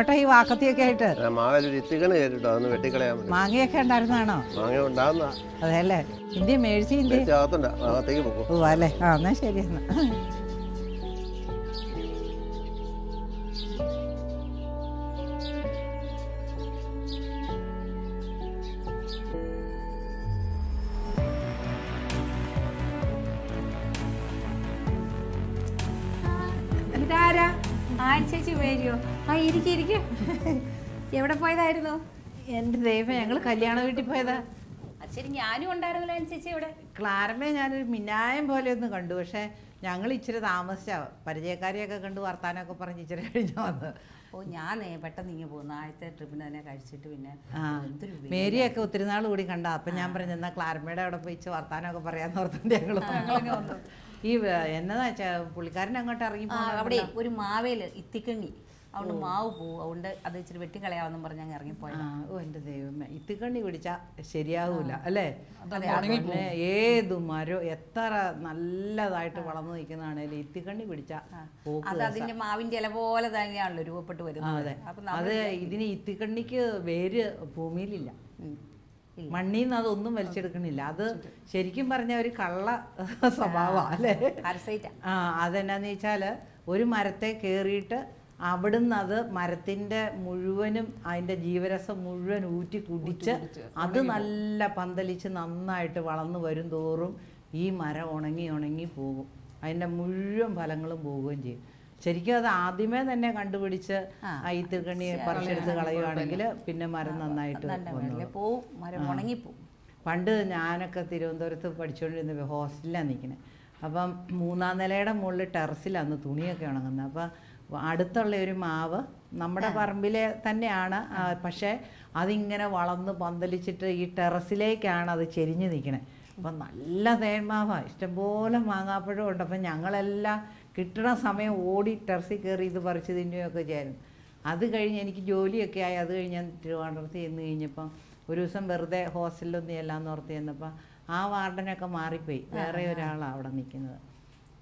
ഇതെങ്ങോട്ടാ ഈ വാക്കത്തിയൊക്കെ ആയിട്ട്. മാവിലൊരു ഇത്തിക്കണ് കയറിട്ടോ അതൊന്ന് വെട്ടിക്കളയാൻ വേണ്ടി. മാങ്ങയൊക്കെ ഉണ്ടായിരുന്നാണോ? മാങ്ങ ഉണ്ടാകുന്ന അതെല്ലേ ഇന്ത്യ മേഴ്സി ഇന്ത്യ. പോകും ഓ അല്ലേ? ആ എന്നാ ശരി എന്നാ. ആര് ചേച്ചി വരിയോ ആ ഇരിക്കും ഇരിക്കും. എവിടെ പോയതായിരുന്നു? എന്റെ ദൈവം ഞങ്ങൾ കല്യാണ വീട്ടിൽ പോയതാ. ശരി ഞാനും ഉണ്ടായിരുന്നല്ലോ ചേച്ചി ഇവിടെ. ക്ലാരമ്മയെ ഞാനൊരു മിനായം പോലെ ഒന്ന് കണ്ടു. പക്ഷേ ഞങ്ങൾ ഇച്ചിരി താമസിച്ചാ പരിചയക്കാരെയൊക്കെ കണ്ടു വർത്താനൊക്കെ പറഞ്ഞ് ഇച്ചിരി കഴിഞ്ഞ വന്ന്. ഓ ഞാൻ പെട്ടെന്ന് ഇങ്ങനെ പോകുന്നു ആദ്യത്തെ ട്രിപ്പിന് തന്നെ കഴിച്ചിട്ട് പിന്നെ മേരിയൊക്കെ ഒത്തിരി നാൾ കൂടി കണ്ടാ? അപ്പം ഞാൻ പറഞ്ഞു എന്നാൽ ക്ലാരമ്മയുടെ അവിടെ പോയി വർത്താനൊക്കെ വർത്താനമൊക്കെ പറയാന്ന് ഓർത്തിട്ട് ഞങ്ങൾ ഈ എന്നതാ വെച്ചാ പുള്ളിക്കാരൻ അങ്ങോട്ട് ഇറങ്ങി അവിടെ ഒരു മാവേൽ ഇത്തിക്കണ്ണി. അതുകൊണ്ട് മാവ് പോവും. അതുകൊണ്ട് അത് ഇച്ചിരി വെട്ടിക്കളയാവെന്നും പറഞ്ഞ് അങ്ങ് ഇറങ്ങിപ്പോയത്. ഓ എന്റെ ദൈവമേ. ഇത്തിക്കണ്ണി പിടിച്ചാൽ ശരിയാവൂല അല്ലേ? പിന്നെ ഏത് മരം എത്ര നല്ലതായിട്ട് വളർന്നു നിൽക്കുന്നതാണേലും ഇത്തിക്കണ്ണി പിടിച്ചാൽ അത് രസാ. അതിന്റെ മാവിന്റെ ഇല പോലെ തന്നെയാണല്ലോ രൂപപ്പെട്ട് വരുന്നത്. അതെ. അത് ഇതിന് ഇത്തിക്കണ്ണിക്ക് വേര് ഭൂമിയിലില്ല. മണ്ണിൽ നിന്ന് അതൊന്നും വലിച്ചെടുക്കണില്ല. അത് ശരിക്കും പറഞ്ഞ ഒരു കള്ള സ്വഭാവമാണ് അല്ലേ? ആ അതെന്നാന്ന് വെച്ചാൽ ഒരു മരത്തെ കയറിയിട്ട് അവിടുന്ന് അത് മരത്തിന്റെ മുഴുവനും അതിന്റെ ജീവരസം മുഴുവൻ ഊറ്റി കുടിച്ച് അത് നല്ല പന്തലിച്ച് നന്നായിട്ട് വളർന്നു വരും തോറും ഈ മരം ഉണങ്ങി ഉണങ്ങി പോകും. അതിന്റെ മുഴുവൻ ഫലങ്ങളും പോവുകയും ചെയ്യും. ശരിക്കും അത് ആദ്യമേ തന്നെ കണ്ടുപിടിച്ച് ആ. ആ ഈത്തിർക്കണ്ണി പറിച്ചെടുത്ത് കളയുവാണെങ്കിൽ പിന്നെ മരം നന്നായിട്ട് പോവും. മരം ഉണങ്ങിപ്പോവും. പണ്ട് ഞാനൊക്കെ തിരുവനന്തപുരത്ത് പഠിച്ചുകൊണ്ടിരുന്ന ഹോസ്റ്റലിലാണ് നിൽക്കുന്നത് അപ്പം മൂന്നാം നിലയുടെ മുകളിൽ ടെറസിലാണ് തുണിയൊക്കെ ഉണങ്ങുന്നത്. അപ്പം അടുത്തുള്ള ഒരു മാവ് നമ്മുടെ പറമ്പിലെ തന്നെയാണ്. പക്ഷേ അതിങ്ങനെ വളർന്ന് പന്തലിച്ചിട്ട് ഈ ടെറസിലേക്കാണ് അത് ചെരിഞ്ഞ് നിൽക്കണേ. അപ്പം നല്ല തേന്മാവാണ് ഇഷ്ടംപോലെ മാങ്ങാപ്പഴം ഉണ്ട്. അപ്പം ഞങ്ങളെല്ലാം കിട്ടണ സമയം ഓടി ടെറസിൽ കയറി ഇത് പറിച്ച് തിന്നുകയൊക്കെ ചെയ്യാനും അത് കഴിഞ്ഞ് എനിക്ക് ജോലിയൊക്കെ ആയി. അത് കഴിഞ്ഞ് ഞാൻ തിരുവനന്തപുരത്ത് ചെന്ന് കഴിഞ്ഞപ്പം ഒരു ദിവസം വെറുതെ ഹോസ്റ്റലിലൊന്നും ചെല്ലാന്ന് ഓർത്ത് ചെന്നപ്പോൾ ആ വാർഡനൊക്കെ മാറിപ്പോയി. വേറെ ഒരാളാണ് അവിടെ നിൽക്കുന്നത്.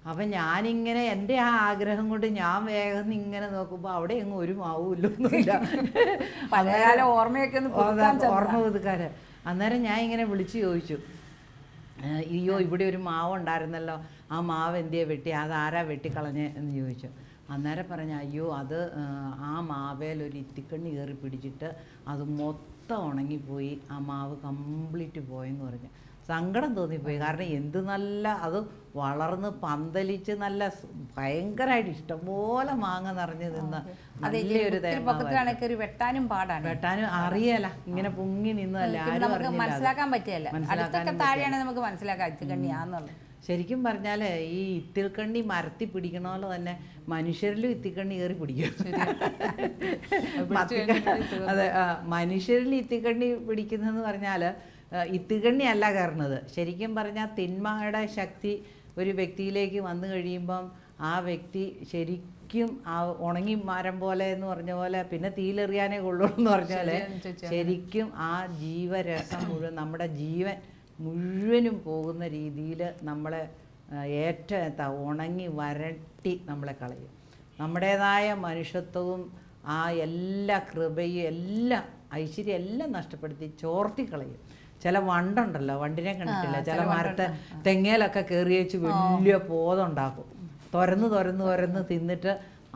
അപ്പം ഞാനിങ്ങനെ എന്റെ ആ ആഗ്രഹം കൊണ്ട് ഞാൻ വേഗം ഇങ്ങനെ നോക്കുമ്പോൾ അവിടെ എങ്ങും ഒരു മാവൂല്ലൊന്നുമില്ല പഴയകാല ഓർമ്മയൊക്കെ. ഓർമ്മ പുതുക്കാര് അന്നേരം ഞാൻ ഇങ്ങനെ വിളിച്ചു ചോദിച്ചു. "ഏ, അയ്യോ ഇവിടെ ഒരു മാവ് ഉണ്ടായിരുന്നല്ലോ. ആ മാവ് എന്തിയെ വെട്ടി അത് ആരാ വെട്ടിക്കളഞ്ഞ് എന്ന് ചോദിച്ചു. അന്നേരം പറഞ്ഞ അയ്യോ അത് ആ, ആ മാവേൽ ഒരു ഇത്തിക്കണ്ണി കയറി പിടിച്ചിട്ട് അത് മൊത്തം ഉണങ്ങിപ്പോയി ആ മാവ് കംപ്ലീറ്റ് പോയെന്ന് പറഞ്ഞു. സങ്കടം തോന്നിപ്പോയി. കാരണം എന്ത് നല്ല അത് വളർന്ന് പന്തലിച്ച് നല്ല ഭയങ്കരമായിട്ട് ഇഷ്ടംപോലെ മാങ്ങ നിറഞ്ഞു നിന്ന് നല്ലൊരു ഒരു വെട്ടാനും പാടാണ്. വെട്ടാനും അറിയല. ഇങ്ങനെ പൊങ്ങി നിന്നല്ല നമുക്ക് മനസ്സിലാക്കാൻ പറ്റിയല്ല. അടുത്തൊക്കെ നമുക്ക് മനസ്സിലാക്കാം ഇത്തിക്കണ്ണിയാന്നുള്ളത് ശരിക്കും പറഞ്ഞാൽ ഈ ഇത്തിൽക്കണ്ണി മരത്തി പിടിക്കണ പോലെ തന്നെ മനുഷ്യരിലും ഇത്തിക്കണ്ണി കയറി പിടിക്കും. അതെ മനുഷ്യരിലും മനുഷ്യരിൽ ഇത്തിക്കണ്ണി പിടിക്കുന്നതെന്ന് പറഞ്ഞാൽ ഇത്തിക്കണ്ണി അല്ല കയറുന്നത്. ശരിക്കും പറഞ്ഞാൽ തിന്മയുടെ ശക്തി ഒരു വ്യക്തിയിലേക്ക് വന്നു കഴിയുമ്പം ആ വ്യക്തി ശരിക്കും ആ ഉണങ്ങി മരം പോലെ എന്ന് പറഞ്ഞ പോലെ പിന്നെ തീയിലെറിയാനേ കൊള്ളുള്ളൂ എന്ന് പറഞ്ഞ പോലെ ശരിക്കും ആ ജീവരസം മുഴുവൻ നമ്മുടെ ജീവൻ മുഴുവനും പോകുന്ന രീതിയിൽ നമ്മളെ ഏറ്റ ഉണങ്ങി വരട്ടി നമ്മളെ കളയും. നമ്മുടേതായ മനുഷ്യത്വവും ആ എല്ലാ കൃപയും എല്ലാം ഐശ്വര്യം എല്ലാം നഷ്ടപ്പെടുത്തി ചോർത്തി കളയും. ചില വണ്ടുണ്ടല്ലോ വണ്ടിനെ കണ്ടിട്ടില്ല? ചില മരത്തെ തെങ്ങേലൊക്കെ കയറി വെച്ച് വലിയ പോതുണ്ടാക്കും. തുരന്ന് തുരന്ന് തുരന്ന് തിന്നിട്ട്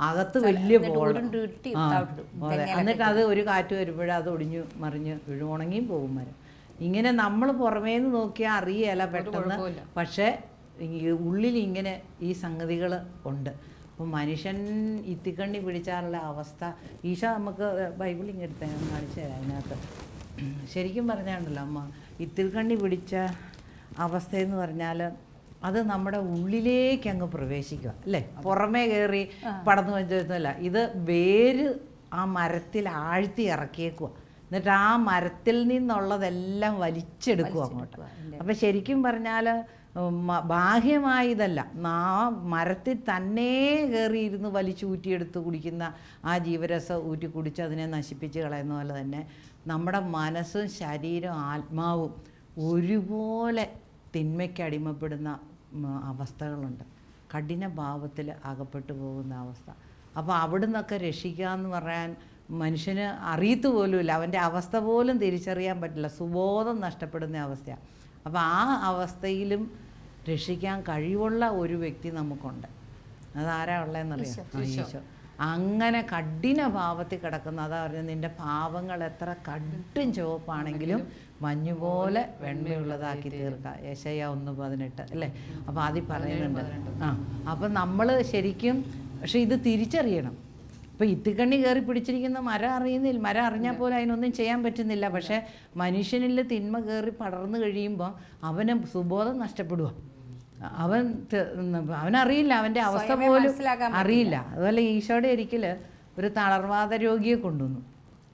അകത്ത് വലിയ. തെങ്ങേലൊക്കെ എന്നിട്ട് അത് ഒരു കാറ്റ് വരുമ്പോഴേ അത് ഒടിഞ്ഞു മറിഞ്ഞ് വീഴും ഉണങ്ങിയും പോകും മരം. ഇങ്ങനെ നമ്മൾ പുറമേന്ന് നോക്കിയാൽ അറിയല പെട്ടെന്ന്. പക്ഷേ ഉള്ളിൽ ഇങ്ങനെ ഈ സംഗതികൾ ഉണ്ട്. അപ്പോൾ മനുഷ്യൻ ഇത്തിക്കണ്ണി പിടിച്ചാലുള്ള അവസ്ഥ. ഈശ നമുക്ക് ബൈബിൾ ഇങ്ങനെ എടുത്ത കാണിച്ചു തരാം അതിനകത്ത്. ശരിക്കും പറഞ്ഞാണ്ടല്ലോ അമ്മ ഇത്തിൽക്കണ്ണി പിടിച്ച അവസ്ഥയെന്ന് പറഞ്ഞാൽ അത് നമ്മുടെ ഉള്ളിലേക്ക് അങ്ങ് പ്രവേശിക്കുക അല്ലേ? പുറമേ കയറി പടന്നു വെച്ചല്ല ഇത് വേര് ആ മരത്തിൽ ആഴ്ത്തി ഇറക്കിയേക്കുക എന്നിട്ട് ആ മരത്തിൽ നിന്നുള്ളതെല്ലാം വലിച്ചെടുക്കുക അങ്ങോട്ട്. അപ്പം ശരിക്കും പറഞ്ഞാൽ ബാഹ്യമായ ഇതല്ല. നാ മരത്തിൽ തന്നെ കയറിയിരുന്ന് വലിച്ചൂറ്റിയെടുത്ത് കുടിക്കുന്ന ആ ജീവരസം ഊറ്റി കുടിച്ച് അതിനെ നശിപ്പിച്ച് കളയുന്ന പോലെ തന്നെ നമ്മുടെ മനസ്സും ശരീരവും ആത്മാവും ഒരുപോലെ തിന്മയ്ക്ക് അടിമപ്പെടുന്ന അവസ്ഥകളുണ്ട്. കഠിന ഭാവത്തിൽ അകപ്പെട്ടു പോകുന്ന അവസ്ഥ. അപ്പോൾ അവിടെ നിന്നൊക്കെ രക്ഷിക്കുക എന്ന് പറയാൻ മനുഷ്യന് അറിയത്തു പോലുമില്ല. അവന്റെ അവസ്ഥ പോലും തിരിച്ചറിയാൻ പറ്റില്ല. സുബോധം നഷ്ടപ്പെടുന്ന അവസ്ഥയാണ് അപ്പോൾ ആ അവസ്ഥയിലും രക്ഷിക്കാൻ കഴിവുള്ള ഒരു വ്യക്തി നമുക്കുണ്ട്. അതാരാ ഉള്ളതെന്നറിയാം? ഈശോ. അങ്ങനെ കഠിന ഭാവത്തിൽ കിടക്കുന്ന. അതാ പറഞ്ഞത് നിന്റെ പാവങ്ങൾ എത്ര കടും ചുവപ്പാണെങ്കിലും മഞ്ഞുപോലെ വെണ്മയുള്ളതാക്കി തീർക്കുക യശയ ഒന്ന് പതിനെട്ട് അല്ലേ? അപ്പോൾ ആദ്യം പറയുന്നുണ്ട്. ആ അപ്പം നമ്മൾ ശരിക്കും പക്ഷെ ഇത് തിരിച്ചറിയണം. ഇപ്പൊ ഇത്തിക്കണ്ണി കയറി പിടിച്ചിരിക്കുന്ന മരം അറിയുന്നില്ല മരം അറിഞ്ഞാൽ പോലും അതിനൊന്നും ചെയ്യാൻ പറ്റുന്നില്ല. പക്ഷേ മനുഷ്യനിൽ തിന്മ കയറി പടർന്നു കഴിയുമ്പോൾ അവന് സുബോധം നഷ്ടപ്പെടുക അവൻ അവനറിയില്ല അവന്റെ അവസ്ഥ പോലും അറിയില്ല. അതുപോലെ ഈശോയുടെ ഒരിക്കൽ ഒരു തളർവാദ രോഗിയെ കൊണ്ടുവന്നു.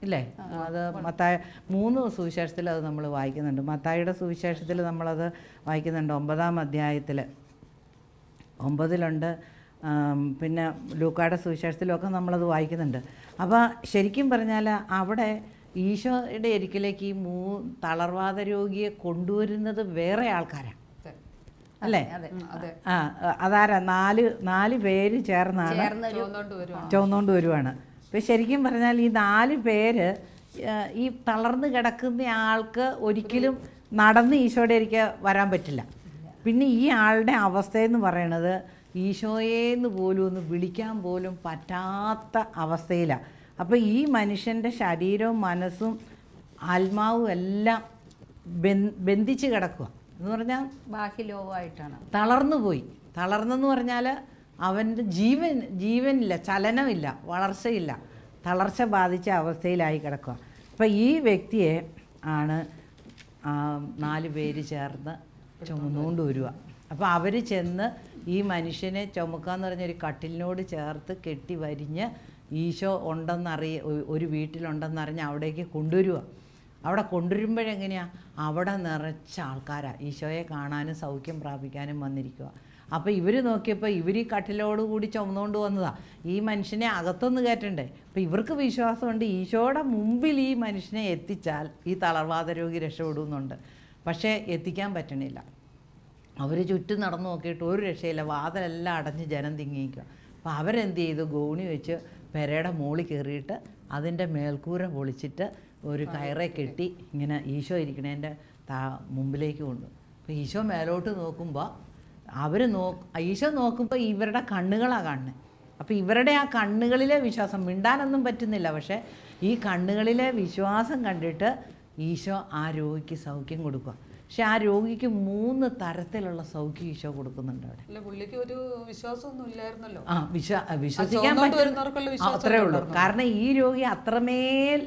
ഇല്ലേ? അത് മത്തായ മൂന്ന് സുവിശേഷത്തിൽ അത് നമ്മൾ വായിക്കുന്നുണ്ട്. മത്തായിയുടെ സുവിശേഷത്തിൽ നമ്മളത് വായിക്കുന്നുണ്ട് ഒമ്പതാം അധ്യായത്തിൽ ഒമ്പതിലുണ്ട് പിന്നെ ലൂക്കായുടെ സുവിശേഷത്തിലൊക്കെ നമ്മളത് വായിക്കുന്നുണ്ട്. അപ്പോൾ ശരിക്കും പറഞ്ഞാൽ അവിടെ ഈശോയുടെ ഒരിക്കലേക്ക് ഈ മൂ തളർവാദ രോഗിയെ കൊണ്ടുവരുന്നത് വേറെ ആൾക്കാരാണ് അല്ലേ? ആ അതാരാ? നാല് നാല് പേര് ചേർന്നാണ്. ചോന്നോണ്ട് വരുവാണ്. ഇപ്പം ശരിക്കും പറഞ്ഞാൽ ഈ നാല് പേര് ഈ തളർന്നു കിടക്കുന്ന ആൾക്ക് ഒരിക്കലും നടന്ന് ഈശോയുടെ ഇരിക്ക വരാൻ പറ്റില്ല. പിന്നെ ഈ ആളുടെ അവസ്ഥ അവസ്ഥയെന്ന് പറയണത് ഈശോയെന്ന് പോലും ഒന്ന് വിളിക്കാൻ പോലും പറ്റാത്ത അവസ്ഥയിലാണ് അപ്പോൾ ഈ മനുഷ്യന്റെ ശരീരവും മനസ്സും ആത്മാവും എല്ലാം ബന് ബന്ധിച്ച് കിടക്കുക എന്ന് പറഞ്ഞാൽ ബാഹ്യലോകമായിട്ടാണ് തളർന്നു പോയി. തളർന്നെന്ന് പറഞ്ഞാൽ അവന്റെ ജീവൻ ജീവനില്ല ചലനമില്ല വളർച്ചയില്ല. തളർച്ച ബാധിച്ച അവസ്ഥയിലായി കിടക്കുക. അപ്പം ഈ വ്യക്തിയെ ആണ് നാല് പേര് ചേർന്ന് ചുമന്നുകൊണ്ട് വരിക. അപ്പോൾ അവർ ചെന്ന് ഈ മനുഷ്യനെ ചുമക്കാന്ന് പറഞ്ഞൊരു കട്ടിലിനോട് ചേർത്ത് കെട്ടി വരിഞ്ഞ് ഈശോ ഉണ്ടെന്നറിയ ഒരു വീട്ടിലുണ്ടെന്നറിഞ്ഞ് അവിടേക്ക് കൊണ്ടുവരിക. അവിടെ കൊണ്ടുവരുമ്പോഴെങ്ങനെയാണ് അവിടെ നിറച്ച ആൾക്കാരാണ് ഈശോയെ കാണാനും സൗഖ്യം പ്രാപിക്കാനും വന്നിരിക്കുക അപ്പോൾ ഇവർ നോക്കിയപ്പോൾ ഇവർ ഈ കട്ടിലോട് കൂടി ചുമന്നുകൊണ്ട് വന്നതാണ് ഈ മനുഷ്യനെ അകത്തൊന്ന് കയറ്റണ്ടേ? അപ്പോൾ ഇവർക്ക് വിശ്വാസമുണ്ട്. ഈശോയുടെ മുമ്പിൽ ഈ മനുഷ്യനെ എത്തിച്ചാൽ ഈ തളർവാദ രോഗി രക്ഷപ്പെടുന്നുണ്ട്. പക്ഷേ എത്തിക്കാൻ പറ്റണില്ല. അവർ ചുറ്റും നടന്നു നോക്കിയിട്ട് ഒരു രക്ഷയില്ല. വാതിലെല്ലാം അടഞ്ഞ് ജനം തിങ്ങിക്കുക അപ്പോൾ അവരെന്ത് ചെയ്തു? ഗോണി വെച്ച് പെരയുടെ മുകളിൽ കയറിയിട്ട് അതിന്റെ മേൽക്കൂര പൊളിച്ചിട്ട് ഒരു കയറെ കെട്ടി ഇങ്ങനെ ഈശോ ഇരിക്കണേന്റെ താ മുമ്പിലേക്ക് കൊണ്ടു. അപ്പോൾ ഈശോ മേലോട്ട് നോക്കുമ്പോൾ അവർ നോ ഈശോ നോക്കുമ്പോൾ ഇവരുടെ കണ്ണുകളാണ് കാണുന്നത് അപ്പോൾ ഇവരുടെ ആ കണ്ണുകളിലെ വിശ്വാസം മിണ്ടാനൊന്നും പറ്റുന്നില്ല. പക്ഷേ ഈ കണ്ണുകളിലെ വിശ്വാസം കണ്ടിട്ട് ഈശോ ആ രോഗിക്ക് സൗഖ്യം കൊടുക്കുക പക്ഷെ ആ രോഗിക്ക് മൂന്ന് തരത്തിലുള്ള സൗഖ്യം ഈശോ കൊടുക്കുന്നുണ്ട് അവിടെ. പുള്ളിക്ക് ഒരു വിശ്വാസമൊന്നും ഇല്ലായിരുന്നല്ലോ. ആ വിശ്വ വിശ്വസിക്കാൻ ചുവന്നോണ്ട് പറ്റും വിശ്വാസം അത്രേ ഉള്ളൂ. കാരണം ഈ രോഗി അത്രമേൽ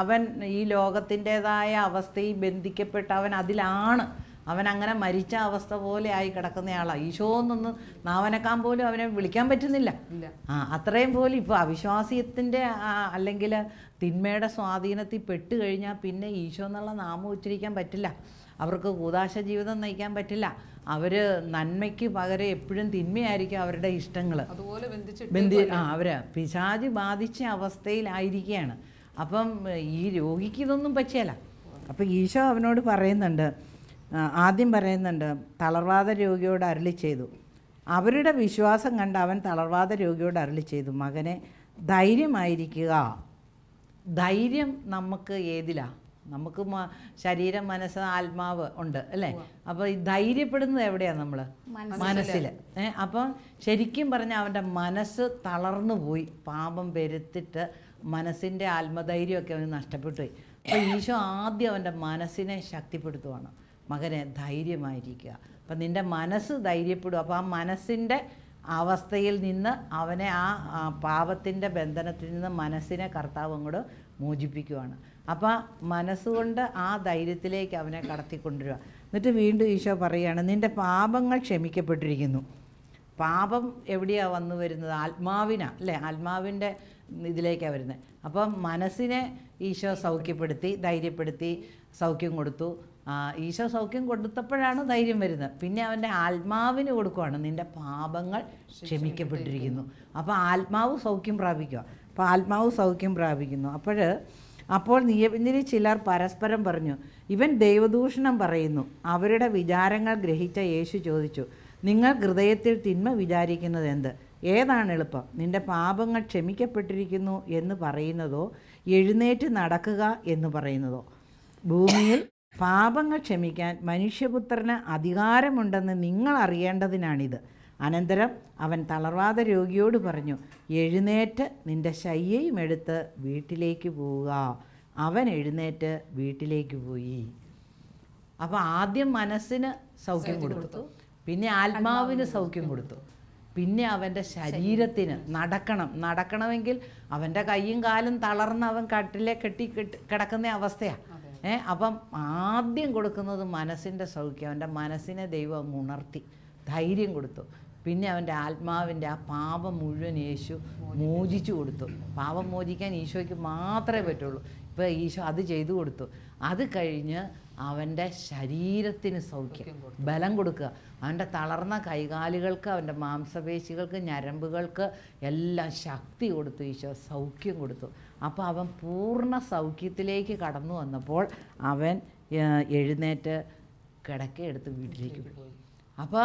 അവൻ ഈ ലോകത്തിന്റെതായ അവസ്ഥയിൽ ബന്ധിക്കപ്പെട്ട് അവൻ അതിലാണ്. അവൻ അങ്ങനെ മരിച്ച അവസ്ഥ പോലെ ആയി കിടക്കുന്നയാളാണ് ഈശോ എന്നൊന്ന് നാവനക്കാൻ പോലും അവനെ വിളിക്കാൻ പറ്റുന്നില്ല. ആ അത്രയും പോലും ഇപ്പോൾ അവിശ്വാസ്യത്തിന്റെ അല്ലെങ്കിൽ തിന്മയുടെ സ്വാധീനത്തിൽ പെട്ട് കഴിഞ്ഞാൽ പിന്നെ ഈശോ എന്നുള്ള നാമം ഉച്ചരിക്കാൻ പറ്റില്ല. അവർക്ക് കൂതാശ ജീവിതം നയിക്കാൻ പറ്റില്ല. അവർ നന്മയ്ക്ക് പകരം എപ്പോഴും തിന്മയായിരിക്കും അവരുടെ ഇഷ്ടങ്ങൾ ബന്ധി ആ അവർ പിശാജ് ബാധിച്ച അവസ്ഥയിലായിരിക്കുകയാണ്. അപ്പം ഈ രോഗിക്ക് ഇതൊന്നും പറ്റിയല്ല. അപ്പം ഈശോ അവനോട് പറയുന്നുണ്ട് ആദ്യം പറയുന്നുണ്ട് തളർവാദ രോഗിയോട് അരളി ചെയ്തു. അവരുടെ വിശ്വാസം കണ്ട് അവൻ തളർവാദ രോഗിയോട് അരളി ചെയ്തു. മകനെ ധൈര്യമായിരിക്കുക. ധൈര്യം നമുക്ക് ഏതിലാ? നമുക്ക് ശരീരം മനസ്സ് ആത്മാവ് ഉണ്ട് അല്ലേ? അപ്പോൾ ഈ ധൈര്യപ്പെടുന്നത് എവിടെയാണ് നമ്മൾ മനസ്സിൽ ഏഹ് അപ്പം ശരിക്കും പറഞ്ഞാൽ അവന്റെ മനസ്സ് തളർന്നു പോയി. പാപം പെരുത്തിട്ട് മനസ്സിന്റെ ആത്മധൈര്യമൊക്കെ അവന് നഷ്ടപ്പെട്ടു പോയി. അപ്പോൾ ഈശോ ആദ്യം അവന്റെ മനസ്സിനെ ശക്തിപ്പെടുത്തുവാണ്. മകനെ ധൈര്യമായിരിക്കുക. അപ്പം നിന്റെ മനസ്സ് ധൈര്യപ്പെടും. അപ്പോൾ ആ മനസ്സിന്റെ അവസ്ഥയിൽ നിന്ന് അവനെ ആ പാപത്തിന്റെ പാപത്തിന്റെ ബന്ധനത്തിൽ നിന്ന് മനസ്സിനെ കർത്താവ് അങ്ങോട്ട് മോചിപ്പിക്കുവാണ്. അപ്പോൾ മനസ്സുകൊണ്ട് ആ ധൈര്യത്തിലേക്ക് അവനെ കടത്തിക്കൊണ്ടുവരിക. എന്നിട്ട് വീണ്ടും ഈശോ പറയുകയാണ് നിന്റെ പാപങ്ങൾ ക്ഷമിക്കപ്പെട്ടിരിക്കുന്നു. പാപം എവിടെയാണ് വന്നു വരുന്നത്? ആത്മാവിനാണ് അല്ലേ? ആത്മാവിന്റെ ഇതിലേക്കാണ് വരുന്നത്. അപ്പം മനസ്സിനെ ഈശോ സൗഖ്യപ്പെടുത്തി ധൈര്യപ്പെടുത്തി സൗഖ്യം കൊടുത്തു. ഈശോ സൗഖ്യം കൊടുത്തപ്പോഴാണ് ധൈര്യം വരുന്നത്. പിന്നെ അവന്റെ ആത്മാവിന് കൊടുക്കുവാണ് നിന്റെ പാപങ്ങൾ ക്ഷമിക്കപ്പെട്ടിരിക്കുന്നു. അപ്പോൾ ആത്മാവ് സൗഖ്യം പ്രാപിക്കുക. അപ്പോൾ ആത്മാവ് സൗഖ്യം പ്രാപിക്കുന്നു. അപ്പോൾ അപ്പോൾ നിയമിതിൽ ചിലർ പരസ്പരം പറഞ്ഞു ഇവൻ ദൈവദൂഷണം പറയുന്നു. അവരുടെ വിചാരങ്ങൾ ഗ്രഹിച്ച യേശു ചോദിച്ചു നിങ്ങൾ ഹൃദയത്തിൽ തിന്മ വിചാരിക്കുന്നത് എന്ത് ഏതാണ് എളുപ്പം? നിന്റെ പാപങ്ങൾ ക്ഷമിക്കപ്പെട്ടിരിക്കുന്നു എന്ന് പറയുന്നതോ എഴുന്നേറ്റ് നടക്കുക എന്ന് പറയുന്നതോ? ഭൂമിയിൽ പാപങ്ങൾ ക്ഷമിക്കാൻ മനുഷ്യപുത്രന് അധികാരമുണ്ടെന്ന് നിങ്ങൾ അറിയേണ്ടതിനാണിത്. അനന്തരം അവൻ തളർവാത രോഗിയോട് പറഞ്ഞു എഴുന്നേറ്റ് നിന്റെ ശയ്യയും എടുത്ത് വീട്ടിലേക്ക് പോവുക. അവൻ എഴുന്നേറ്റ് വീട്ടിലേക്ക് പോയി. അപ്പോൾ ആദ്യം മനസ്സിന് സൗഖ്യം കൊടുത്തു. പിന്നെ ആത്മാവിന് സൗഖ്യം കൊടുത്തു. പിന്നെ അവന്റെ ശരീരത്തിന് നടക്കണം. നടക്കണമെങ്കിൽ അവന്റെ കൈയും കാലും തളർന്ന് അവൻ കട്ടിലെ കെട്ടി കെട്ടി- കിടക്കുന്ന അവസ്ഥയാണ് ഏ അപ്പം ആദ്യം കൊടുക്കുന്നത് മനസ്സിന്റെ സൗഖ്യം അവന്റെ മനസ്സിനെ ദൈവം ഉണർത്തി ധൈര്യം കൊടുത്തു. പിന്നെ അവന്റെ ആത്മാവിന്റെ ആ പാപം മുഴുവൻ യേശു മോചിച്ചു കൊടുത്തു. പാപം മോചിക്കാൻ ഈശോയ്ക്ക് മാത്രമേ പറ്റുള്ളൂ. ഇപ്പോൾ ഈശോ അത് ചെയ്തു കൊടുത്തു. അത് കഴിഞ്ഞ് അവന്റെ ശരീരത്തിന് സൗഖ്യം ബലം കൊടുക്കുക. അവന്റെ തളർന്ന കൈകാലുകൾക്ക് അവന്റെ മാംസപേശികൾക്ക് ഞരമ്പുകൾക്ക് എല്ലാം ശക്തി കൊടുത്തു ഈശോ സൗഖ്യം കൊടുത്തു. അപ്പോൾ അവൻ പൂർണ സൗഖ്യത്തിലേക്ക് കടന്നു വന്നപ്പോൾ അവൻ എഴുന്നേറ്റ് കിടക്കെടുത്ത് വീട്ടിലേക്ക് പോയി. അപ്പോൾ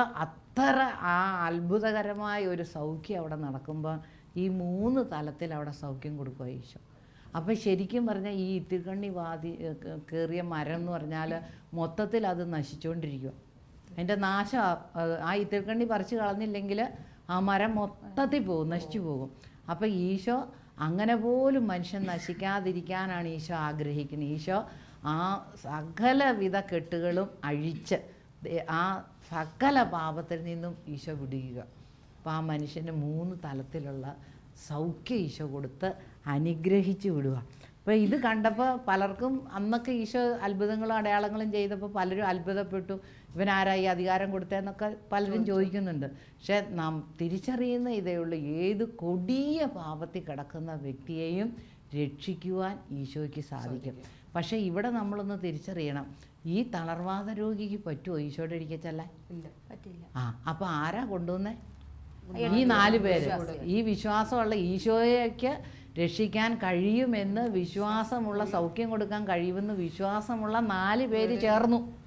അത്ര ആ അത്ഭുതകരമായ ഒരു സൗഖ്യം അവിടെ നടക്കുമ്പോൾ ഈ മൂന്ന് തലത്തിൽ അവിടെ സൗഖ്യം കൊടുക്കുക ഈശോ. അപ്പോൾ ശരിക്കും പറഞ്ഞാൽ ഈ ഇത്തിക്കണ്ണി വാതി കയറിയ മരം എന്ന് പറഞ്ഞാൽ മൊത്തത്തിൽ അത് നശിച്ചുകൊണ്ടിരിക്കുക അതിന്റെ നാശം ആ- ഇത്തിക്കണ്ണി പറിച്ച് കളഞ്ഞില്ലെങ്കിൽ ആ മരം മൊത്തത്തിൽ പോകും നശിച്ചു പോകും. അപ്പോൾ ഈശോ അങ്ങനെ പോലും മനുഷ്യൻ നശിക്കാതിരിക്കാനാണ് ഈശോ ആഗ്രഹിക്കുന്നത്. ഈശോ ആ സകലവിധ കെട്ടുകളും അഴിച്ച് ആ സകല പാപത്തിൽ നിന്നും ഈശോ വിടുക. അപ്പോൾ ആ മനുഷ്യന് മൂന്ന് തലത്തിലുള്ള സൗഖ്യം ഈശോ കൊടുത്ത് അനുഗ്രഹിച്ചു വിടുക. അപ്പോൾ ഇത് കണ്ടപ്പോൾ പലർക്കും അന്നൊക്കെ ഈശോ അത്ഭുതങ്ങളും അടയാളങ്ങളും ചെയ്തപ്പോൾ പലരും അത്ഭുതപ്പെട്ടു. ഇവൻ ആരായി അധികാരം കൊടുത്തതെന്നൊക്കെ പലരും ചോദിക്കുന്നുണ്ട്. പക്ഷേ നാം തിരിച്ചറിയുന്ന ഇതേ ഉള്ളൂ ഏത് കൊടിയ പാപത്തിൽ കിടക്കുന്ന വ്യക്തിയെയും രക്ഷിക്കുവാൻ ഈശോയ്ക്ക് സാധിക്കും. പക്ഷേ ഇവിടെ നമ്മളൊന്ന് തിരിച്ചറിയണം. ഈ തളർവാദ രോഗിക്ക് പറ്റുമോ ഈശോയുടെ ഒരിക്കൽ ചെല്ലാൻ? ആ അപ്പോൾ ആരാ കൊണ്ടുവന്നേ? ഈ നാല് പേര്. ഈ വിശ്വാസമുള്ള ഈശോയ്ക്ക് രക്ഷിക്കാൻ കഴിയുമെന്ന് വിശ്വാസമുള്ള സൗഖ്യം കൊടുക്കാൻ കഴിയുമെന്ന് വിശ്വാസമുള്ള നാല് പേര് ചേർന്നു.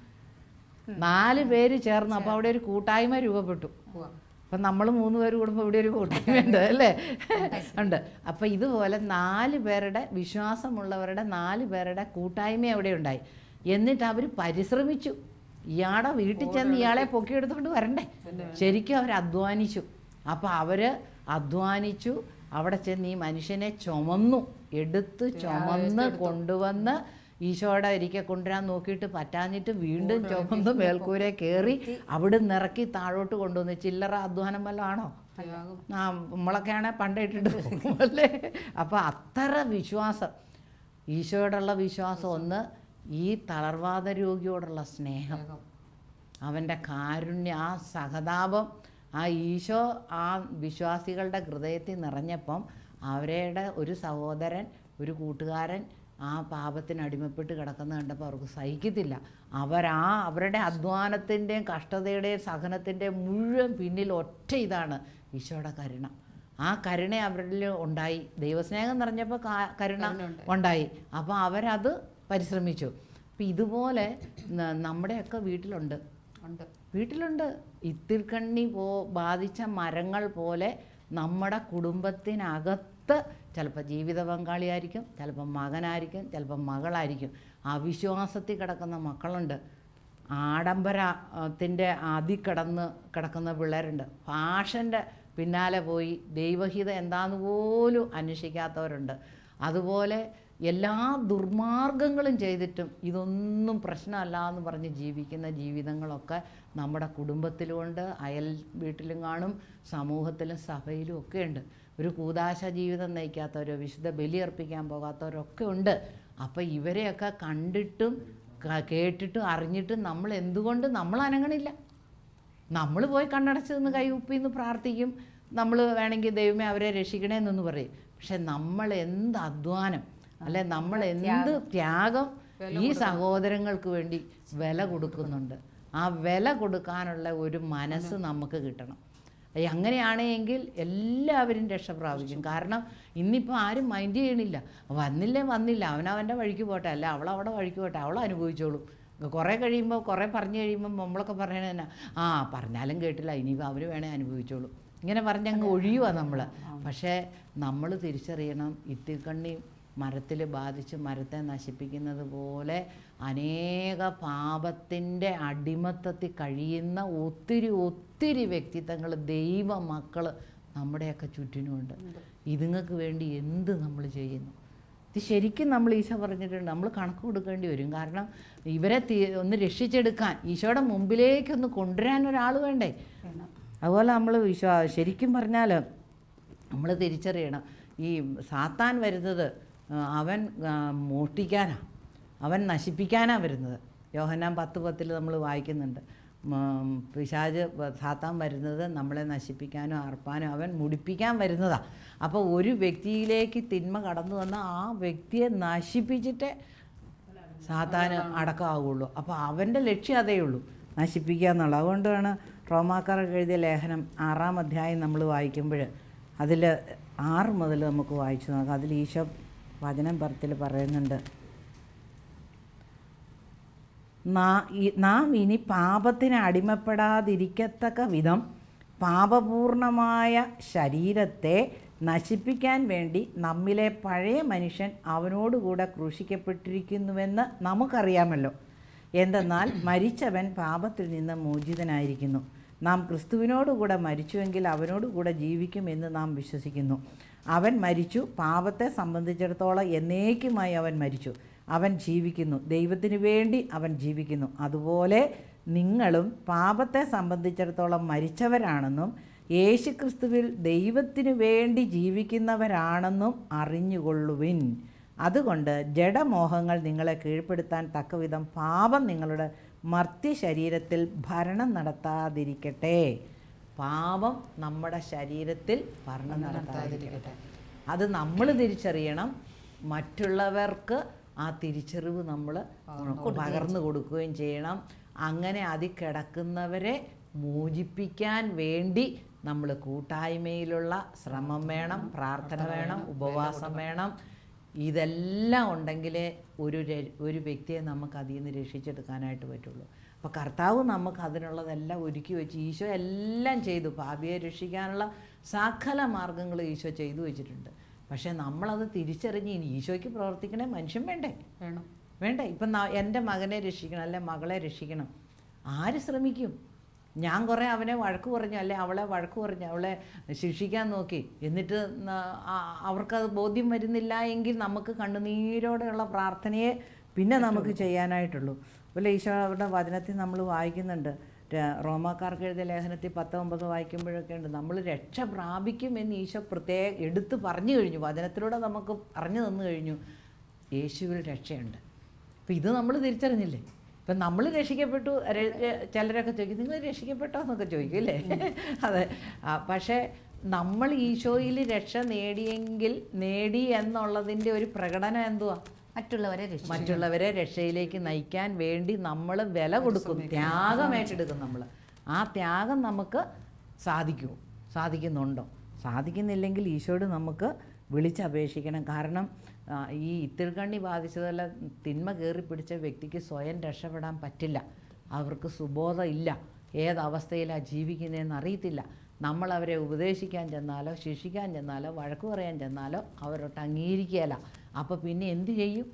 നാല് പേര് ചേർന്നു. അപ്പോൾ അവിടെ ഒരു കൂട്ടായ്മ രൂപപ്പെട്ടു. അപ്പൊ അപ്പം നമ്മൾ മൂന്ന് പേര് കൂടുമ്പോൾ ഇവിടെ ഒരു കൂട്ടായ്മ ഉണ്ട് അല്ലേ? ഉണ്ട്. അപ്പം ഇതുപോലെ നാല് പേരുടെ വിശ്വാസമുള്ളവരുടെ നാല് പേരുടെ കൂട്ടായ്മ അവിടെ ഉണ്ടായി. എന്നിട്ട് അവർ പരിശ്രമിച്ചു. ഇയാളെ വീട്ടിൽ ചെന്ന് ഇയാളെ പൊക്കിയെടുത്തുകൊണ്ട് വരണ്ടേ? ശരിക്കും അവർ അധ്വാനിച്ചു. അപ്പം അവർ അധ്വാനിച്ചു. അവിടെ ചെന്ന് ഈ മനുഷ്യനെ ചുമന്നു. എടുത്ത് ചുമന്ന് കൊണ്ടുവന്ന് ഈശോയുടെ ഒരിക്കൽ കൊണ്ടുവരാൻ നോക്കിയിട്ട് പറ്റാഞ്ഞിട്ട് വീണ്ടും ചുമന്ന് മേൽക്കൂരെ കയറി അവിടെ നിറക്കി താഴോട്ട് കൊണ്ടുവന്ന്. ചില്ലറ അധ്വാനം വല്ലതാണോ? ആ നമ്മളൊക്കെയാണെ പണ്ട് അല്ലേ? അപ്പോൾ അത്ര വിശ്വാസം. ഈശോയോടുള്ള വിശ്വാസം. ഒന്ന് ഈ തളർവാദ രോഗിയോടുള്ള സ്നേഹം. അവന്റെ കാരുണ്യ ആ സഹതാപം ആ ഈശോ ആ വിശ്വാസികളുടെ ഹൃദയത്തിൽ നിറഞ്ഞപ്പം അവരുടെ ഒരു സഹോദരൻ ഒരു കൂട്ടുകാരൻ ആ പാപത്തിന് അടിമപ്പെട്ട് കിടക്കുന്ന കണ്ടപ്പോൾ അവർക്ക് സഹിക്കത്തില്ല. അവരാ അവരുടെ അധ്വാനത്തിന്റെയും കഷ്ടതയുടെയും സഹനത്തിന്റെയും മുഴുവൻ പിന്നിൽ ഒറ്റ ഇതാണ് ഈശോയുടെ കരുണ. ആ കരുണ അവരിൽ ഉണ്ടായി. ദൈവസ്നേഹം നിറഞ്ഞപ്പോൾ കരുണ ഉണ്ടായി. അപ്പോൾ അവരത് പരിശ്രമിച്ചു. അപ്പം ഇതുപോലെ നമ്മുടെയൊക്കെ വീട്ടിലുണ്ട്. ഉണ്ട്. വീട്ടിലുണ്ട്. ഇത്തിൽക്കണ്ണി പോ ബാധിച്ച മരങ്ങൾ പോലെ നമ്മുടെ കുടുംബത്തിനകത്ത് ചിലപ്പോൾ ജീവിത പങ്കാളിയായിരിക്കും ചിലപ്പോൾ മകനായിരിക്കും ചിലപ്പോൾ മകളായിരിക്കും. അവിശ്വാസത്തിൽ കിടക്കുന്ന മക്കളുണ്ട്. ആഡംബരത്തിന്റെ അതി കിടന്ന് കിടക്കുന്ന പിള്ളേരുണ്ട്. ഫാഷന്റെ പിന്നാലെ പോയി ദൈവഹിതം എന്താന്ന് പോലും അന്വേഷിക്കാത്തവരുണ്ട്. അതുപോലെ എല്ലാ ദുർമാർഗങ്ങളും ചെയ്തിട്ടും ഇതൊന്നും പ്രശ്നമല്ല എന്ന് പറഞ്ഞ് ജീവിക്കുന്ന ജീവിതങ്ങളൊക്കെ നമ്മുടെ കുടുംബത്തിലുമുണ്ട് അയൽ വീട്ടിലും കാണും സമൂഹത്തിലും സഭയിലും ഒക്കെ ഉണ്ട്. ഒരു കൂതാശ ജീവിതം നയിക്കാത്തവരോ വിശുദ്ധ ബലിയർപ്പിക്കാൻ പോകാത്തവരൊക്കെ ഉണ്ട്. അപ്പോൾ ഇവരെയൊക്കെ കണ്ടിട്ടും കേട്ടിട്ടും അറിഞ്ഞിട്ടും നമ്മൾ എന്തുകൊണ്ട് നമ്മൾ അനങ്ങണില്ല? നമ്മൾ പോയി കണ്ണടച്ച് നിന്ന് കൈ ഉപ്പിന്ന് പ്രാർത്ഥിക്കും. നമ്മൾ വേണമെങ്കിൽ ദൈവമേ അവരെ രക്ഷിക്കണേന്നൊന്ന് പറയും. പക്ഷെ നമ്മൾ എന്ത് അധ്വാനം അല്ലെ? നമ്മൾ എന്ത് ത്യാഗം. ഈ സഹോദരങ്ങൾക്ക് വേണ്ടി വില കൊടുക്കുന്നുണ്ട്. ആ വില കൊടുക്കാനുള്ള ഒരു മനസ്സ് നമുക്ക് കിട്ടണം. അങ്ങനെയാണെങ്കിൽ എല്ലാവരും രക്ഷ പ്രാപിക്കും കാരണം ഇന്നിപ്പോൾ ആരും മൈൻഡ് ചെയ്യണില്ല. വന്നില്ലേ വന്നില്ല. അവനവന്റെ വഴിക്ക് പോട്ടെ. അല്ല അവൾ അവിടെ വഴിക്ക് പോട്ടെ. അവൾ അനുഭവിച്ചോളും. കുറേ കഴിയുമ്പോൾ കുറേ പറഞ്ഞു കഴിയുമ്പോൾ നമ്മളൊക്കെ പറയണ തന്നെ ആ പറഞ്ഞാലും കേട്ടില്ല. ഇനിയിപ്പോൾ അവർ വേണേൽ അനുഭവിച്ചോളും. ഇങ്ങനെ പറഞ്ഞങ്ങ് ഒഴിയുക നമ്മൾ പക്ഷേ നമ്മൾ തിരിച്ചറിയണം. ഇത്തിക്കണ്ണി മരത്തിൽ ബാധിച്ച് മരത്തെ നശിപ്പിക്കുന്നത് പോലെ അനേക പാപത്തിന്റെ അടിമത്തത്തിൽ കഴിയുന്ന ഒത്തിരി ഒത്തിരി വ്യക്തിത്വങ്ങൾ ദൈവ മക്കൾ നമ്മുടെയൊക്കെ ചുറ്റിനുമുണ്ട്. ഇതുങ്ങൾക്ക് വേണ്ടി എന്ത് നമ്മൾ ചെയ്യുന്നു? ഇത് ശരിക്കും നമ്മൾ ഈശോ പറഞ്ഞിട്ടുണ്ട്. നമ്മൾ കണക്ക് കൊടുക്കേണ്ടി വരും. കാരണം ഇവരെ ഒന്ന് രക്ഷിച്ചെടുക്കാൻ ഈശോയുടെ മുമ്പിലേക്കൊന്ന് കൊണ്ടുവരാൻ ഒരാൾ വേണ്ടേ? അതുപോലെ നമ്മൾ വിശ്വാ ശരിക്കും പറഞ്ഞാൽ നമ്മൾ തിരിച്ചറിയണം. ഈ സാത്താൻ വരുന്നത് അവൻ മോഷ്ടിക്കാനാണ് അവൻ നശിപ്പിക്കാനാണ് വരുന്നത്. യോഹന്നാൻ പത്ത് പത്തിൽ നമ്മൾ വായിക്കുന്നുണ്ട്. പിശാജ് സാത്താൻ വരുന്നത് നമ്മളെ നശിപ്പിക്കാനോ അർപ്പാനോ അവൻ മുടിപ്പിക്കാൻ വരുന്നതാണ് അപ്പോൾ ഒരു വ്യക്തിയിലേക്ക് തിന്മ കടന്നു വന്ന ആ വ്യക്തിയെ നശിപ്പിച്ചിട്ടേ സാത്താന് അടക്കമാവുള്ളൂ. അപ്പോൾ അവന്റെ ലക്ഷ്യം അതേ ഉള്ളൂ. നശിപ്പിക്കുക എന്നുള്ളത്. അതുകൊണ്ടാണ് റോമാക്കാർക്ക് എഴുതിയ ലേഖനം ആറാം അധ്യായം നമ്മൾ വായിക്കുമ്പോൾ അതിൽ ആറ് മുതൽ നമുക്ക് വായിച്ചു നോക്കാം. അതിൽ ഈശോ വചനം പറത്തിൽ പറയുന്നുണ്ട്. നാം ഇനി പാപത്തിന് അടിമപ്പെടാതിരിക്കത്തക്ക വിധം പാപപൂർണമായ ശരീരത്തെ നശിപ്പിക്കാൻ വേണ്ടി നമ്മിലെ പഴയ മനുഷ്യൻ അവനോടുകൂടെ ക്രൂശിക്കപ്പെട്ടിരിക്കുന്നുവെന്ന് നമുക്കറിയാമല്ലോ. എന്തെന്നാൽ മരിച്ചവൻ പാപത്തിൽ നിന്ന് മോചിതനായിരിക്കുന്നു. നാം ക്രിസ്തുവിനോടുകൂടെ മരിച്ചുവെങ്കിൽ അവനോടുകൂടെ ജീവിക്കുമെന്ന് നാം വിശ്വസിക്കുന്നു. അവൻ മരിച്ചു. പാപത്തെ സംബന്ധിച്ചിടത്തോളം എന്നേക്കുമായി അവൻ മരിച്ചു. അവൻ ജീവിക്കുന്നു. ദൈവത്തിന് വേണ്ടി അവൻ ജീവിക്കുന്നു. അതുപോലെ നിങ്ങളും പാപത്തെ സംബന്ധിച്ചിടത്തോളം മരിച്ചവരാണെന്നും യേശുക്രിസ്തുവിൽ ദൈവത്തിനു വേണ്ടി ജീവിക്കുന്നവരാണെന്നും അറിഞ്ഞുകൊള്ളുവിൻ. അതുകൊണ്ട് ജഡമോഹങ്ങൾ നിങ്ങളെ കീഴ്പ്പെടുത്താൻ തക്കവിധം പാപം നിങ്ങളുടെ മർത്യ ശരീരത്തിൽ ഭരണം നടത്താതിരിക്കട്ടെ. പാപം നമ്മുടെ ശരീരത്തിൽ ഭരണം നടത്താതിരിക്കട്ടെ. അത് നമ്മൾ തിരിച്ചറിയണം. മറ്റുള്ളവർക്ക് ആ തിരിച്ചറിവ് നമ്മൾ പകർന്നു കൊടുക്കുകയും ചെയ്യണം. അങ്ങനെ അതി കിടക്കുന്നവരെ മോചിപ്പിക്കാൻ വേണ്ടി നമ്മൾ കൂട്ടായ്മയിലുള്ള ശ്രമം വേണം പ്രാർത്ഥന വേണം ഉപവാസം വേണം. ഇതെല്ലാം ഉണ്ടെങ്കിലേ ഒരു ഒരു വ്യക്തിയെ നമുക്ക് അതിൽ നിന്ന് രക്ഷിച്ചെടുക്കാനായിട്ട് പറ്റുള്ളൂ. അപ്പോൾ കർത്താവ് നമുക്ക് അതിനുള്ളതെല്ലാം ഒരുക്കി വെച്ച് ഈശോ എല്ലാം ചെയ്തു. ഭാവിയെ രക്ഷിക്കാനുള്ള സകല മാർഗങ്ങൾ ഈശോ ചെയ്തു വെച്ചിട്ടുണ്ട്. പക്ഷേ നമ്മളത് തിരിച്ചറിഞ്ഞ് ഇനി ഈശോയ്ക്ക് പ്രവർത്തിക്കണേ മനുഷ്യൻ വേണ്ടേ? വേണം. വേണ്ടേ? ഇപ്പം എന്റെ മകനെ രക്ഷിക്കണം അല്ലെ മകളെ രക്ഷിക്കണം. ആര് ശ്രമിക്കും? ഞാൻ കുറേ അവനെ വഴക്ക് പറഞ്ഞു അല്ലെ അവളെ വഴക്ക് പറഞ്ഞു അവളെ ശിക്ഷിക്കാൻ നോക്കി. എന്നിട്ട് അവർക്കത് ബോധ്യം വരുന്നില്ല എങ്കിൽ നമുക്ക് കണ്ണുനീരോടെയുള്ള പ്രാർത്ഥനയെ പിന്നെ നമുക്ക് ചെയ്യാനായിട്ടുള്ളൂ. അതുപോലെ ഈശോ അവരുടെ വചനത്തിൽ നമ്മൾ വായിക്കുന്നുണ്ട്. റോമാക്കാർക്ക് എഴുതിയ ലേഖനത്തിൽ പത്തൊമ്പത് വായിക്കുമ്പോഴൊക്കെ ഉണ്ട്. നമ്മൾ രക്ഷ പ്രാപിക്കും എന്ന് ഈശോ പ്രത്യേക എടുത്ത് പറഞ്ഞു കഴിഞ്ഞു. വചനത്തിലൂടെ നമുക്ക് പറഞ്ഞു തന്നു കഴിഞ്ഞു. യേശുവിൽ രക്ഷയുണ്ട്. അപ്പം ഇത് നമ്മൾ തിരിച്ചറിഞ്ഞില്ലേ? ഇപ്പം നമ്മൾ രക്ഷിക്കപ്പെട്ടു. ചിലരൊക്കെ ചോദിക്കും നിങ്ങൾ രക്ഷിക്കപ്പെട്ടോ? എന്നൊക്കെ ചോദിക്കും അല്ലേ? അതെ. പക്ഷേ നമ്മൾ ഈശോയിൽ രക്ഷ നേടിയെങ്കിൽ നേടി എന്നുള്ളതിന്റെ ഒരു പ്രകടനം എന്തുവാ? മറ്റുള്ളവരെ മറ്റുള്ളവരെ രക്ഷയിലേക്ക് നയിക്കാൻ വേണ്ടി നമ്മൾ വില കൊടുക്കും. ത്യാഗം ഏറ്റെടുക്കും നമ്മൾ ആ ത്യാഗം നമുക്ക് സാധിക്കുമോ സാധിക്കുന്നുണ്ടോ? സാധിക്കുന്നില്ലെങ്കിൽ ഈശോട് നമുക്ക് വിളിച്ചപേക്ഷിക്കണം. കാരണം ഈ ഇത്തിൽക്കണ്ണി ബാധിച്ചതല്ല തിന്മ കയറി പിടിച്ച വ്യക്തിക്ക് സ്വയം രക്ഷപ്പെടാൻ പറ്റില്ല. അവർക്ക് സുബോധം ഇല്ല. ഏതവസ്ഥയിലാണ് ജീവിക്കുന്നതെന്ന് അറിയത്തില്ല. നമ്മൾ അവരെ ഉപദേശിക്കാൻ ചെന്നാലോ ശിക്ഷിക്കാൻ ചെന്നാലോ വഴക്ക് പറയാൻ ചെന്നാലോ അവരോട്ട് അംഗീകരിക്കുകയല്ല. അപ്പോൾ പിന്നെ എന്ത് ചെയ്യും?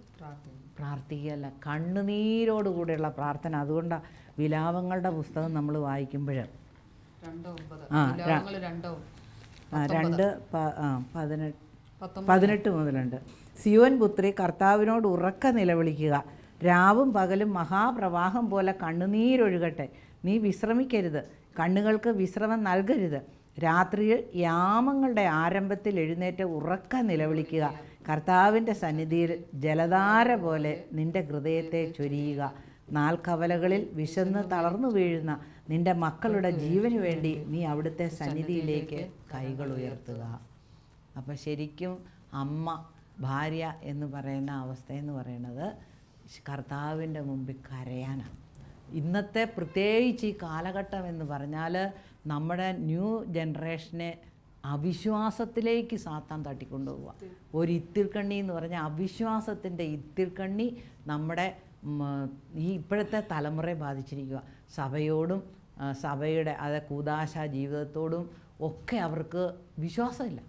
പ്രാർത്ഥിക്കുകയല്ല. കണ്ണുനീരോടുകൂടിയുള്ള പ്രാർത്ഥന. അതുകൊണ്ടാണ് വിലാപങ്ങളുടെ പുസ്തകം നമ്മൾ വായിക്കുമ്പോൾ ആ, രണ്ടോ പതിനെട്ട് മുതലുണ്ട് സിയോൻ പുത്രി കർത്താവിനോട് ഉറക്ക നിലവിളിക്കുക. രാവും പകലും മഹാപ്രവാഹം പോലെ കണ്ണുനീരൊഴുകട്ടെ. നീ വിശ്രമിക്കരുത്. കണ്ണുകൾക്ക് വിശ്രമം നൽകരുത്. രാത്രിയിൽ യാമങ്ങളുടെ ആരംഭത്തിൽ എഴുന്നേറ്റ് ഉറക്ക നിലവിളിക്കുക. കർത്താവിന്റെ സന്നിധിയിൽ ജലധാര പോലെ നിന്റെ ഹൃദയത്തെ ചൊരിയുക. നാൽക്കവലകളിൽ വിശന്ന് തളർന്നു വീഴുന്ന നിന്റെ മക്കളുടെ ജീവന് വേണ്ടി നീ അവിടുത്തെ സന്നിധിയിലേക്ക് കൈകൾ ഉയർത്തുക. അപ്പം ശരിക്കും അമ്മ ഭാര്യ എന്ന് പറയുന്ന അവസ്ഥ എന്ന് പറയുന്നത് കർത്താവിന്റെ മുമ്പിൽ കരയാനാണ്. ഇന്നത്തെ പ്രത്യേകിച്ച് ഈ കാലഘട്ടം എന്ന് പറഞ്ഞാൽ നമ്മുടെ ന്യൂ ജനറേഷനെ അവിശ്വാസത്തിലേക്ക് സാത്താൻ തട്ടിക്കൊണ്ടുപോവുക. ഒരു ഇത്തിൽക്കണ്ണി എന്ന് പറഞ്ഞാൽ അവിശ്വാസത്തിന്റെ ഇത്തിൽക്കണ്ണി നമ്മുടെ ഈ ഇപ്പോഴത്തെ തലമുറയെ ബാധിച്ചിരിക്കുക. സഭയോടും സഭയുടെ അത് കൂതാശ ജീവിതത്തോടും ഒക്കെ അവർക്ക് വിശ്വാസമില്ല.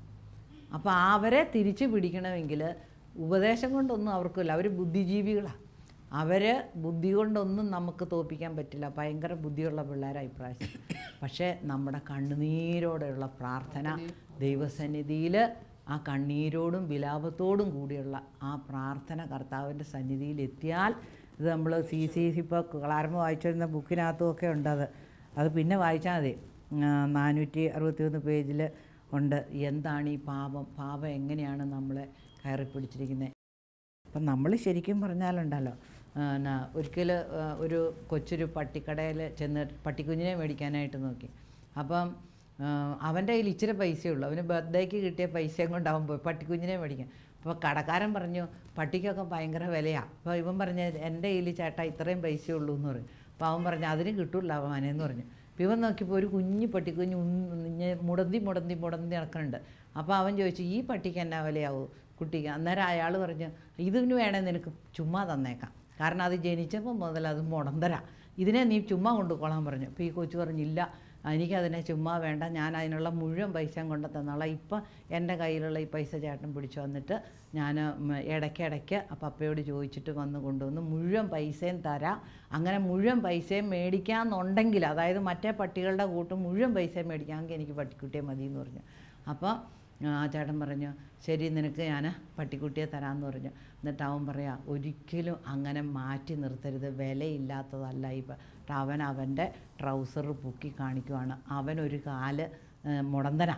അപ്പോൾ അവരെ തിരിച്ചു പിടിക്കണമെങ്കിൽ ഉപദേശം കൊണ്ടൊന്നും അവർക്കില്ല. അവർ ബുദ്ധിജീവികളാണ് അവർ ബുദ്ധി കൊണ്ടൊന്നും നമുക്ക് തോപ്പിക്കാൻ പറ്റില്ല. ഭയങ്കര ബുദ്ധിയുള്ള പിള്ളേരായി പ്രാവശ്യം. പക്ഷേ നമ്മുടെ കണ്ണുനീരോടെയുള്ള പ്രാർത്ഥന ദൈവസന്നിധിയിൽ ആ കണ്ണീരോടും വിലാപത്തോടും കൂടിയുള്ള ആ പ്രാർത്ഥന കർത്താവിന്റെ സന്നിധിയിൽ എത്തിയാൽ ഇത് നമ്മൾ സി സി ഇപ്പോൾ ക്ലാരമ വായിച്ചിരുന്ന ബുക്കിനകത്തും ഒക്കെ ഉണ്ടത്. അത് പിന്നെ വായിച്ചാൽ മതി. നാനൂറ്റി അറുപത്തി ഒന്ന് പേജിൽ ഉണ്ട്. എന്താണ് ഈ പാപം? പാപം എങ്ങനെയാണ് നമ്മളെ കയറി പിടിച്ചിരിക്കുന്നത് അപ്പം നമ്മൾ ശരിക്കും പറഞ്ഞാലുണ്ടല്ലോ ഒരിക്കൽ ഒരു കൊച്ചൊരു പട്ടിക്കടയിൽ ചെന്ന് പട്ടിക്കുഞ്ഞിനെ മേടിക്കാനായിട്ട് നോക്കി. അപ്പം അവന്റെ കയ്യിൽ ഇച്ചിരി പൈസയേ ഉള്ളൂ അവന് ബർത്ത്ഡേക്ക് കിട്ടിയ പൈസയും കൊണ്ടാവും പോയി പട്ടിക്കുഞ്ഞിനെ മേടിക്കാൻ. അപ്പോൾ കടക്കാരൻ പറഞ്ഞു പട്ടിക്കൊക്കെ ഭയങ്കര വിലയാണ് അപ്പോൾ ഇവൻ പറഞ്ഞ എന്റെ കയ്യിൽ ചേട്ടാ ഇത്രയും പൈസയേ ഉള്ളൂ എന്ന് പറഞ്ഞു. അപ്പോൾ അവൻ പറഞ്ഞു അതിന് കിട്ടില്ല അവനെന്ന് പറഞ്ഞു. അപ്പോൾ ഇവൻ നോക്കിയപ്പോൾ ഒരു കുഞ്ഞു പട്ടിക്കുഞ്ഞ് മുടന്തി മുടന്തി മുടന്തി നടക്കുന്നുണ്ട്. അപ്പോൾ അവൻ ചോദിച്ചു ഈ പട്ടിക്ക് എന്നാ വിലയാവൂ കുട്ടിക്ക്? അന്നേരം അയാൾ പറഞ്ഞു ഇതിന് വേണേ നിനക്ക് ചുമ്മാ തന്നേക്കാം. കാരണം അത് ജനിച്ചപ്പോൾ മുതൽ അത് മുടന്തരാ. ഇതിനെ നീ ചുമ്മാ കൊണ്ടുപോകാൻ പറഞ്ഞു. അപ്പോൾ ഈ കൊച്ചു പറഞ്ഞില്ല എനിക്കതിനെ ചുമ്മാ വേണ്ട ഞാൻ അതിനുള്ള മുഴുവൻ പൈസ കൊണ്ട് തന്നോളാം. ഇപ്പം എന്റെ കയ്യിലുള്ള ഈ പൈസ ചേട്ടൻ പിടിച്ചു വന്നിട്ട് ഞാൻ ഇടയ്ക്കിടയ്ക്ക് പപ്പയോട് ചോദിച്ചിട്ട് വന്ന് കൊണ്ടുവന്ന് മുഴുവൻ പൈസയും തരാം. അങ്ങനെ മുഴുവൻ പൈസയും മേടിക്കാമെന്നുണ്ടെങ്കിൽ അതായത് മറ്റേ പട്ടികളുടെ കൂട്ട് മുഴുവൻ പൈസയും മേടിക്കാമെങ്കിൽ എനിക്ക് പട്ടിക്കുട്ടിയെ മതി എന്ന് പറഞ്ഞു. അപ്പോൾ ആ ചേട്ടൻ പറഞ്ഞു ശരി നിനക്ക് ഞാൻ പട്ടിക്കുട്ടിയെ തരാമെന്ന് പറഞ്ഞു. എന്നിട്ട് അവൻ പറയാ ഒരിക്കലും അങ്ങനെ മാറ്റി നിർത്തരുത്. വിലയില്ലാത്തതല്ല ഇപ്പം അവൻ അവന്റെ ട്രൗസർ പൊക്കി കാണിക്കുവാണ്. അവൻ ഒരു കാൽ മുടന്തന.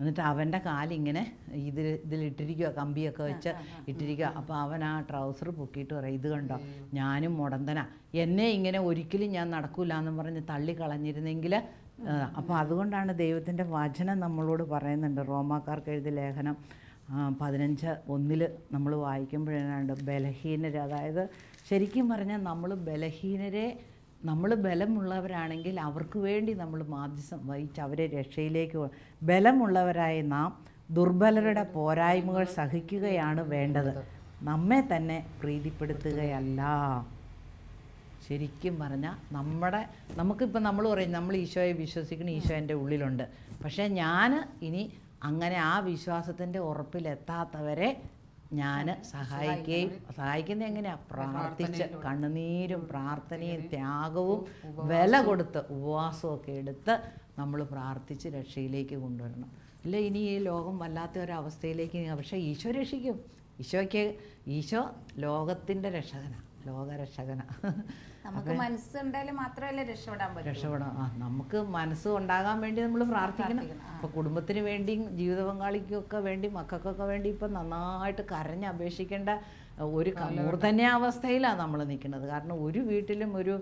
എന്നിട്ട് അവന്റെ കാലിങ്ങനെ ഇതിൽ ഇതിലിട്ടിരിക്കുക കമ്പിയൊക്കെ വെച്ച് ഇട്ടിരിക്കുക അപ്പോൾ അവൻ ആ ട്രൗസർ പൊക്കിയിട്ട് പറയും ഇത് കണ്ടോ ഞാനും മുടന്തനാ. എന്നെ ഇങ്ങനെ ഒരിക്കലും ഞാൻ നടക്കൂല എന്ന് പറഞ്ഞ് തള്ളി കളഞ്ഞിരുന്നെങ്കിൽ അപ്പോൾ അതുകൊണ്ടാണ് ദൈവത്തിന്റെ വചനം നമ്മളോട് പറയുന്നുണ്ട്. റോമാക്കാർക്ക് എഴുതിയ ലേഖനം പതിനഞ്ച് ഒന്നിൽ നമ്മൾ വായിക്കുമ്പോഴാണ് ബലഹീനർ അതായത് ശരിക്കും പറഞ്ഞാൽ നമ്മൾ ബലഹീനരെ നമ്മൾ ബലമുള്ളവരാണെങ്കിൽ അവർക്ക് വേണ്ടി നമ്മൾ മാധ്യസം വഹിച്ച് അവരെ രക്ഷയിലേക്ക് ബലമുള്ളവരായ നാം ദുർബലരുടെ പോരായ്മകൾ സഹിക്കുകയാണ് വേണ്ടത്. നമ്മെ തന്നെ പ്രീതിപ്പെടുത്തുകയല്ല. ശരിക്കും പറഞ്ഞാൽ നമ്മുടെ നമുക്കിപ്പോൾ നമ്മൾ പറയും നമ്മൾ ഈശോയെ വിശ്വസിക്കണം ഈശോ എന്റെ ഉള്ളിലുണ്ട്. പക്ഷേ ഞാൻ ഇനി അങ്ങനെ ആ വിശ്വാസത്തിന്റെ ഉറപ്പിലെത്താത്തവരെ ഞാൻ സഹായിക്കുകയും സഹായിക്കുന്നത് എങ്ങനെയാണ് പ്രാർത്ഥിച്ച് കണ്ണുനീരും പ്രാർത്ഥനയും ത്യാഗവും വില കൊടുത്ത് ഉപവാസമൊക്കെ എടുത്ത് നമ്മൾ പ്രാർത്ഥിച്ച് രക്ഷയിലേക്ക് കൊണ്ടുവരണം. ഇല്ല ഇനി ഈ ലോകം വല്ലാത്ത ഒരവസ്ഥയിലേക്ക്. പക്ഷേ ഈശോ രക്ഷിക്കും. ഈശോയ്ക്ക് ഈശോ ലോകത്തിന്റെ രക്ഷകനാണ് ലോകരക്ഷകനാണ് നമുക്ക് മനസ്സുണ്ടായാലും മാത്രമല്ല രക്ഷപ്പെടാൻ പറ്റൂ. രക്ഷപ്പെടാം. ആ നമുക്ക് മനസ്സ് ഉണ്ടാകാൻ വേണ്ടി നമ്മൾ പ്രാർത്ഥിക്കണം. ഇപ്പോൾ കുടുംബത്തിന് വേണ്ടിയും ജീവിത പങ്കാളിക്കൊക്കെ വേണ്ടി മക്കൾക്കൊക്കെ വേണ്ടി ഇപ്പം നന്നായിട്ട് കരഞ്ഞ് അപേക്ഷിക്കേണ്ട ഒരു മൂർധന്യാവസ്ഥയിലാണ് നമ്മൾ നിൽക്കുന്നത്. കാരണം ഒരു വീട്ടിലും ഒരു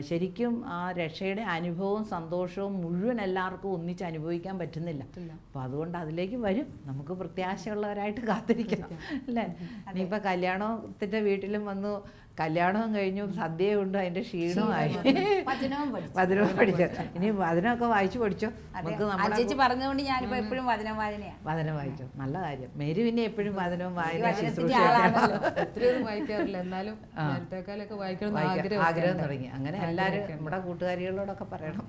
ശരിക്കും ആ രക്ഷയുടെ അനുഭവവും സന്തോഷവും മുഴുവൻ എല്ലാവർക്കും ഒന്നിച്ച് അനുഭവിക്കാൻ പറ്റുന്നില്ല. അപ്പോൾ അതുകൊണ്ട് അതിലേക്ക് വരും. നമുക്ക് പ്രത്യാശയുള്ളവരായിട്ട് കാത്തിരിക്കണം. അല്ലേ? ഇനിയിപ്പോൾ കല്യാണത്തിന്റെ വീട്ടിലും വന്നു കല്യാണവും കഴിഞ്ഞു സദ്യയുണ്ട് അതിന്റെ ക്ഷീണമായി വചനവും പഠിച്ചു. ഇനി വചനമൊക്കെ വായിച്ചു പഠിച്ചോ? നമുക്ക് പറഞ്ഞുകൊണ്ട് ഞാനിപ്പോ എപ്പോഴും വചനം വായനയാണ് വചനം വായിച്ചു. നല്ല കാര്യം. മേരി പിന്നെ എപ്പോഴും വചനവും വായന വായിക്കാറില്ല. എന്നാലും ആഗ്രഹം ആഗ്രഹം തുടങ്ങി. അങ്ങനെ എല്ലാരും നമ്മുടെ കൂട്ടുകാരികളോടൊക്കെ പറയണം.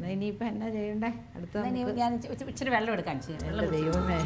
പഠിക്കും എന്നാ ചെയ്യണ്ടേ? അടുത്ത ഞാൻ ഇച്ചിരി വെള്ളം എടുക്കാൻ ചെയ്യാം ദൈവമേ.